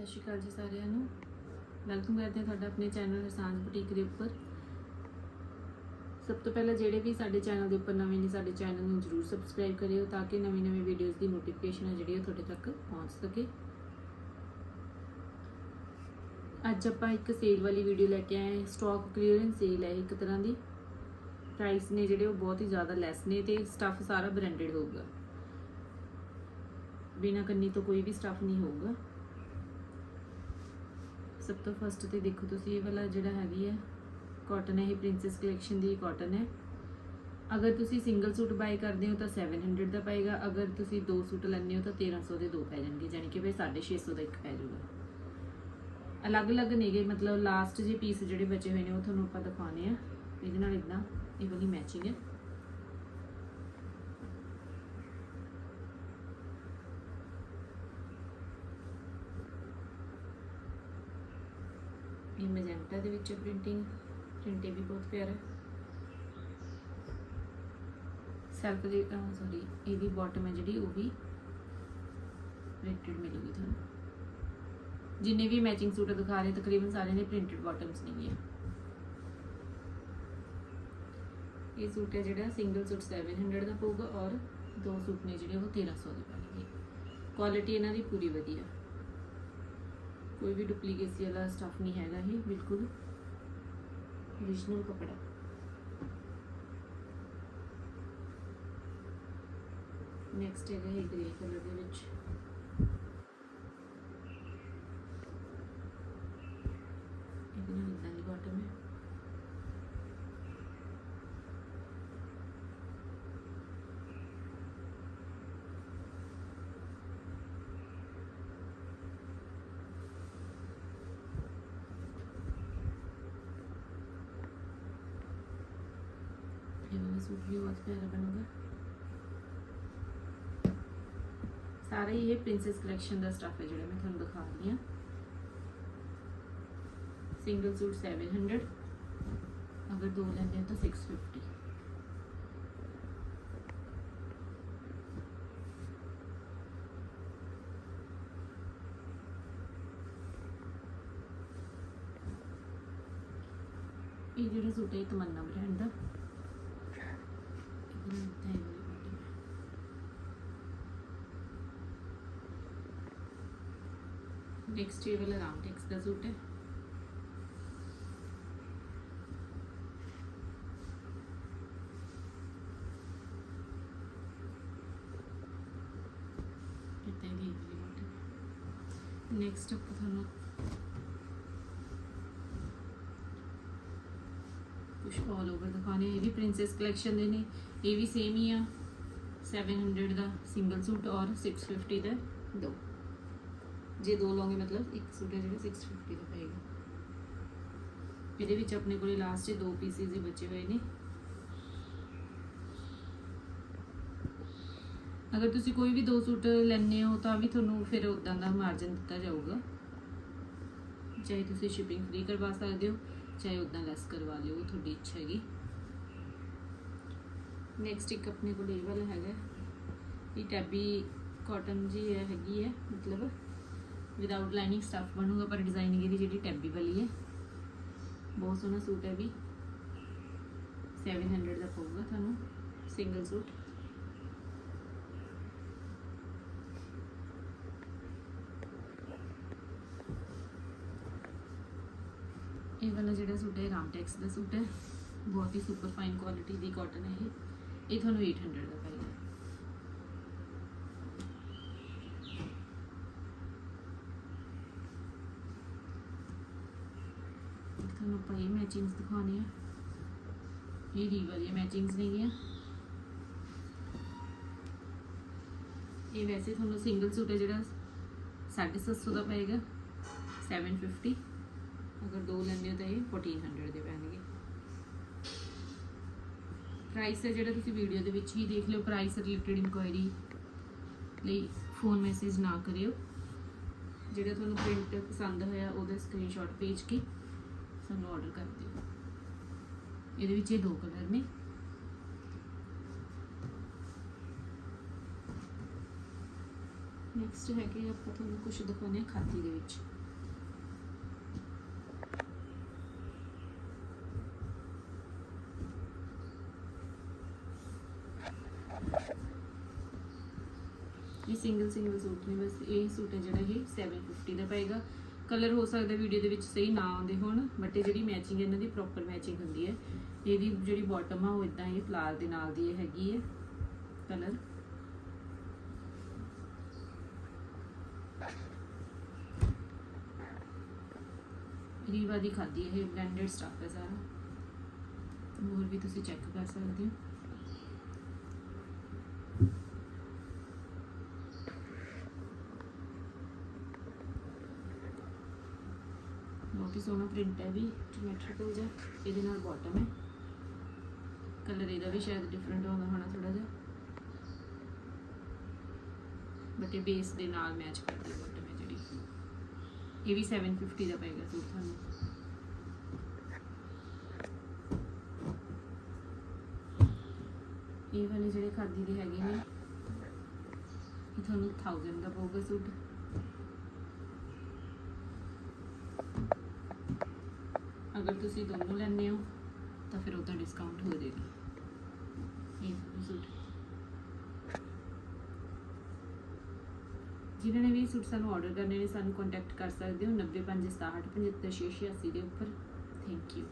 ਸਤਿ ਸ਼੍ਰੀ ਅਕਾਲ ਜੀ ਸਾਰਿਆਂ ਨੂੰ। ਵੈਲਕਮ ਕਰਦੇ ਹਾਂ ਤੁਹਾਡਾ ਆਪਣੇ ਚੈਨਲ ਹਰਸਾਨ ਬੁਟੀਕ ਦੇ ਉੱਪਰ। ਸਭ ਤੋਂ ਪਹਿਲਾਂ ਜਿਹੜੇ ਵੀ ਸਾਡੇ ਚੈਨਲ ਦੇ ਉੱਪਰ ਨਵੇਂ ਨੇ, ਸਾਡੇ ਚੈਨਲ ਨੂੰ ਜਰੂਰ ਸਬਸਕ੍ਰਾਈਬ ਕਰਿਓ ਤਾਂ ਕਿ ਨਵੀਂ-ਨਵੀਂ ਵੀਡੀਓਜ਼ ਦੀ ਨੋਟੀਫਿਕੇਸ਼ਨ ਹੈ ਜਿਹੜੀ ਉਹ ਤੁਹਾਡੇ ਤੱਕ ਪਹੁੰਚ ਸਕੇ। ਅੱਜ ਆਪਾਂ ਇੱਕ ਸੇਲ ਵਾਲੀ ਵੀਡੀਓ ਲੈ ਕੇ ਆਏ ਹਾਂ। ਸਟਾਕ ਕਲੀਅਰੈਂਸ ਸੇਲ ਹੈ ਇੱਕ ਤਰ੍ਹਾਂ ਦੀ। ਪ੍ਰਾਈਸ ਨੇ ਜਿਹੜੇ ਉਹ ਬਹੁਤ ਹੀ ਜ਼ਿਆਦਾ ਲੈਸ ਨੇ ਤੇ ਸਟੱਫ ਸਾਰਾ ਬ੍ਰਾਂਡਡ ਹੋਊਗਾ। ਬਿਨਾ ਕੰਨੀ ਤੋਂ ਕੋਈ ਵੀ ਸਟੱਫ ਨਹੀਂ ਹੋਊਗਾ। ਸਭ ਤੋਂ ਫਸਟ ਤੇ ਦੇਖੋ ਤੁਸੀਂ ਇਹ ਵਾਲਾ ਜਿਹੜਾ ਹੈਗੀ ਹੈ ਕਾਟਨ ਹੈ, ਇਹ ਪ੍ਰਿੰਸੈਸ ਕਲੈਕਸ਼ਨ ਦੀ ਕਾਟਨ ਹੈ। ਅਗਰ ਤੁਸੀਂ ਸਿੰਗਲ ਸੂਟ ਬਾਈ ਕਰਦੇ ਹੋ ਤਾਂ 700 ਦਾ ਪਏਗਾ, ਅਗਰ ਤੁਸੀਂ ਦੋ ਸੂਟ ਲੈਂਦੇ ਹੋ ਤਾਂ 1300 ਦੇ ਦੋ ਪੈ ਜਾਣਗੇ ਯਾਨੀ ਕਿ ਬਈ 650 ਦਾ ਇੱਕ ਪੈ ਜਾਊਗਾ। ਅਲੱਗ-ਅਲੱਗ ਨੇਗੇ, ਮਤਲਬ ਲਾਸਟ ਜੇ ਪੀਸ ਜਿਹੜੇ ਬਚੇ ਹੋਏ ਨੇ ਉਹ ਤੁਹਾਨੂੰ ਆਪਾਂ ਦਿਖਾਉਣੇ ਆ। ਇਹਦੇ ਨਾਲ ਇਦਾਂ, ਇਹ ਵਾਲੀ ਮੈਚਿੰਗ ਹੈ। ਇਹ ਮੈਜੈਂਟਾ ਦੇ ਵਿੱਚ ਪ੍ਰਿੰਟਿੰਗ ਪ੍ਰਿੰਟੇ ਵੀ ਬਹੁਤ ਪਿਆਰਾ। ਸੈਲਫ ਦੀ ਸੌਰੀ ਇਹਦੀ ਬਾਟਮ ਹੈ ਜਿਹੜੀ, ਉਹ ਵੀ ਪ੍ਰਿੰਟਡ ਮਿਲੂਗੀ ਤੁਹਾਨੂੰ। ਜਿੰਨੇ ਵੀ ਮੈਚਿੰਗ ਸੂਟ ਦਿਖਾ ਰਹੇ, ਤਕਰੀਬਨ ਸਾਰਿਆਂ ਦੇ ਪ੍ਰਿੰਟਡ ਬਾਟਮਸ ਨਹੀਂ ਹੈ ਇਹ ਸੂਟ ਹੈ ਜਿਹੜਾ ਸਿੰਗਲ ਸੂਟ 700 ਦਾ ਪਊਗਾ ਔਰ ਦੋ ਸੂਟ ਨੇ ਜਿਹੜੇ ਉਹ 1300 ਦੇ ਪੈਣਗੇ ਕੁਆਲਿਟੀ ਇਹਨਾਂ ਦੀ ਪੂਰੀ ਵਧੀਆ। ਕੋਈ ਵੀ ਡੁਪਲੀਕੇਸੀ ਵਾਲਾ ਸਟਫ ਨਹੀਂ ਹੈਗਾ ਇਹ ਬਿਲਕੁਲ origignal ਕਪੜਾ ਨੈਕਸਟ ਹੈਗਾ ਇਹ ਗ੍ਰੇ ਕਲਰ ਦੇ ਵਿੱਚ ਇਹਦੇ ਨਾਲ ਇਦਾਂ ਦੀ ਬਾਟਮ ਹੈ ਇਹ ਵਾਲਾ ਸੂਟ ਵੀ ਬਹੁਤ ਬਣੂਗਾ। ਸਾਰਾ ਇਹ ਪ੍ਰਿੰਸੈਸ ਕਲੈਕਸ਼ਨ ਦਾ ਸਟਫ ਹੈ ਜਿਹੜਾ ਮੈਂ ਤੁਹਾਨੂੰ ਦਿਖਾ ਰਹੀ ਹਾਂ। ਸਿੰਗਲ ਸੂਟ 700 ਅਗਰ ਦੋ ਲੈਂਦੇ ਹੋ ਤਾਂ 650 ਇਹ ਜਿਹੜਾ ਸੂਟ ਹੈ ਇਹ ਤਮੰਨਾ ਬ੍ਰਾਂਡ ਦਾ। ਇਹਦੇ ਨਾਲ ਇੱਦਾਂ ਇਹ ਵਾਲੀ bottom ਹੈ। ਨੈਕਸਟ ਇਹ ਵਾਲਾ ਰਾਮ ਟੈਕਸ ਦਾ ਸੂਟ ਹੈ ਇੱਦਾਂ ਦੀ ਇਹ ਵਾਲੀ bottom ਨੈਕਸਟ ਆਪਾਂ ਤੁਹਾਨੂੰ ਕੁਝ ਆਲ ਓਵਰ ਦਿਖਾਣੇ ਇਹ ਵੀ ਪ੍ਰਿੰਸੈਸ ਕਲੈਕਸ਼ਨ ਦੇ ਨੇ, ਇਹ ਵੀ ਸੇਮ ਹੀ ਆ। 700 ਦਾ ਸਿੰਗਲ ਸੂਟ ਔਰ 650 ਦਾ ਦੋ। ਜੇ ਦੋ ਲਓਗੇ ਮਤਲਬ ਇੱਕ ਸੂਟ ਹੈ ਜਿਹੜਾ 650 ਦਾ ਪਏਗਾ। ਇਹਦੇ ਵਿੱਚ ਆਪਣੇ ਕੋਲੇ ਲਾਸਟ 'ਚ ਦੋ ਪੀਸਿਸ ਹੀ ਬਚੇ ਹੋਏ ਨੇ। ਅਗਰ ਤੁਸੀਂ ਕੋਈ ਵੀ ਦੋ ਸੂਟ ਲੈਣੇ ਹੋ, ਤਾਂ ਵੀ ਤੁਹਾਨੂੰ ਫਿਰ ਉਦਾਂ ਦਾ ਮਾਰਜਨ ਦਿੱਤਾ ਜਾਊਗਾ। ਚਾਹੇ ਤੁਸੀਂ ਸ਼ਿਪਿੰਗ ਫ੍ਰੀ ਕਰਵਾ ਸਕਦੇ ਹੋ। ਚਾਹੇ ਉਦਾਂ ਲੈਸ ਕਰਵਾ ਲਿਓ, ਉਹ ਤੁਹਾਡੀ ਇੱਛਾ ਹੈਗੀ। ਨੈਕਸਟ ਇੱਕ ਆਪਣੇ ਕੋਲ ਇਹ ਵਾਲਾ ਹੈਗਾ। ਇਹ ਟੈਬੀ ਕਾਟਨ ਜੀ ਹੈਗੀ ਹੈ, ਮਤਲਬ ਵਿਦਆਊਟ ਲਾਈਨਿੰਗ ਸਟਫ ਬਣੂਗਾ, ਪਰ ਡਿਜ਼ਾਈਨਿੰਗ ਇਹਦੀ ਜਿਹੜੀ ਟੈਬੀ ਵਾਲੀ ਹੈ, ਬਹੁਤ ਸੋਹਣਾ ਸੂਟ ਹੈ ਵੀ। 700 ਦਾ ਪਊਗਾ ਤੁਹਾਨੂੰ ਸਿੰਗਲ ਸੂਟ ਇਹ ਵਾਲਾ ਜਿਹੜਾ ਸੂਟ ਹੈ ਰਾਮਟੈਕਸ ਦਾ ਸੂਟ ਹੈ, ਬਹੁਤ ਹੀ ਸੁਪਰ ਫਾਈਨ ਕੁਆਲਿਟੀ ਦੀ ਕਾਟਨ ਹੈ ਇਹ। ਇਹ ਤੁਹਾਨੂੰ 800 ਦਾ ਪਏਗਾ। ਤੁਹਾਨੂੰ ਆਪਾਂ ਇਹ ਮੈਚਿੰਗਸ ਦਿਖਾਉਣੇ ਆ। ਇਹ ਰੀ ਵਾਲੀ ਮੈਚਿੰਗਸ ਨੇਗੀਆਂ। ਇਹ ਵੈਸੇ ਤੁਹਾਨੂੰ ਸਿੰਗਲ ਸੂਟ ਹੈ ਜਿਹੜਾ 750 ਦਾ ਪਏਗਾ 750 ਅਗਰ ਦੋ ਲੈਂਦੇ ਹੋ ਤਾਂ ਇਹ 1400 ਦੇ ਪੈਣਗੇ। ਪ੍ਰਾਈਸ ਹੈ ਜਿਹੜਾ ਤੁਸੀਂ ਵੀਡੀਓ ਦੇ ਵਿੱਚ ਹੀ ਦੇਖ ਲਿਓ ਪ੍ਰਾਈਸ ਰਿਲੇਟਡ ਇਨਕੁਆਇਰੀ ਲਈ ਫੋਨ ਮੈਸੇਜ ਨਾ ਕਰਿਓ। ਜਿਹੜਾ ਤੁਹਾਨੂੰ ਪ੍ਰਿੰਟ ਪਸੰਦ ਹੋਇਆ, ਉਹਦਾ ਸਕਰੀਨਸ਼ਾਟ ਭੇਜ ਕੇ ਸਾਨੂੰ ਆਰਡਰ ਕਰ ਦਿਓ। ਇਹਦੇ ਵਿੱਚ ਇਹ ਦੋ ਕਲਰ ਨੇ। ਨੈਕਸਟ ਹੈਗੇ ਆਪਾਂ ਤੁਹਾਨੂੰ ਕੁਝ ਦਿਖਾਉਂਦੇ ਹਾਂ ਖਾਦੀ ਦੇ ਵਿੱਚ। ਇਹ ਸਿੰਗਲ ਸਿੰਗਲ ਸੂਟ ਨੇ, ਬਸ ਇਹ ਸੂਟ ਹੈ ਜਿਹੜਾ ਇਹ 750 ਦਾ ਪਏਗਾ। ਕਲਰ ਹੋ ਸਕਦਾ ਵੀਡੀਓ ਦੇ ਵਿੱਚ ਸਹੀ ਨਾ ਆਉਂਦੇ ਹੋਣ ਬਟ ਇਹ ਜਿਹੜੀ ਮੈਚਿੰਗ ਇਹਨਾਂ ਦੀ ਪ੍ਰੋਪਰ ਮੈਚਿੰਗ ਹੁੰਦੀ ਹੈ। ਇਹਦੀ ਜਿਹੜੀ ਬਾਟਮ ਆ, ਉਹ ਇਦਾਂ ਇਹ ਫਲਾਰ ਦੇ ਨਾਲ ਦੀ ਇਹ ਹੈਗੀ ਹੈ ਕਲਰ ਰੀਵਾ ਦੀ ਖਾਦੀ ਇਹ ਬਲੈਂਡਡ ਸਟਫ ਹੈ ਸਾਰਾ। ਹੋਰ ਵੀ ਤੁਸੀਂ ਚੈੱਕ ਕਰ ਸਕਦੇ ਹੋ। ਬਹੁਤ ਹੀ ਸੋਹਣਾ ਪ੍ਰਿੰਟ ਹੈ ਵੀ ਜਿਓਮੈਟ੍ਰੀਕਲ ਜਿਹਾ, ਇਹਦੇ ਨਾਲ ਬਾਟਮ ਹੈ। ਕਲਰ ਇਹਦਾ ਵੀ ਸ਼ਾਇਦ ਡਿਫਰੈਂਟ ਹੋਣਾ ਹੋਣਾ ਥੋੜਾ ਜਿਹਾ। ਬਟ ਇਹ ਬੇਸ ਦੇ ਨਾਲ ਮੈਚ ਕਰਦੀ ਬਾਟਮ ਹੈ ਜਿਹੜੀ। ਇਹ ਵੀ 750 ਦਾ ਪਏਗਾ ਸੂਟ ਤੁਹਾਨੂੰ ਇਹ ਵਾਲੇ ਜਿਹੜੇ ਖਾਦੀ ਦੇ ਹੈਗੇ ਨੇ, ਇਹ ਤੁਹਾਨੂੰ 1000 ਦਾ ਪਊਗਾ ਸੂਟ। ਅਗਰ ਤੁਸੀਂ ਦੋਨੋਂ ਲੈਂਦੇ ਹੋ, ਤਾਂ ਫਿਰ ਉਹਦਾ ਡਿਸਕਾਊਂਟ ਹੋ ਜਾਏਗਾ। ਇਹ ਸੂਟ ਜਿਨ੍ਹਾਂ ਨੇ ਵੀ ਸੂਟ ਸਾਨੂੰ ਆਰਡਰ ਕਰਨੇ ਨੇ, ਸਾਨੂੰ ਕੰਟੈਕਟ ਕਰ ਸਕਦੇ ਹੋ। 9567 75 ਦੇ ਉੱਪਰ। Thank you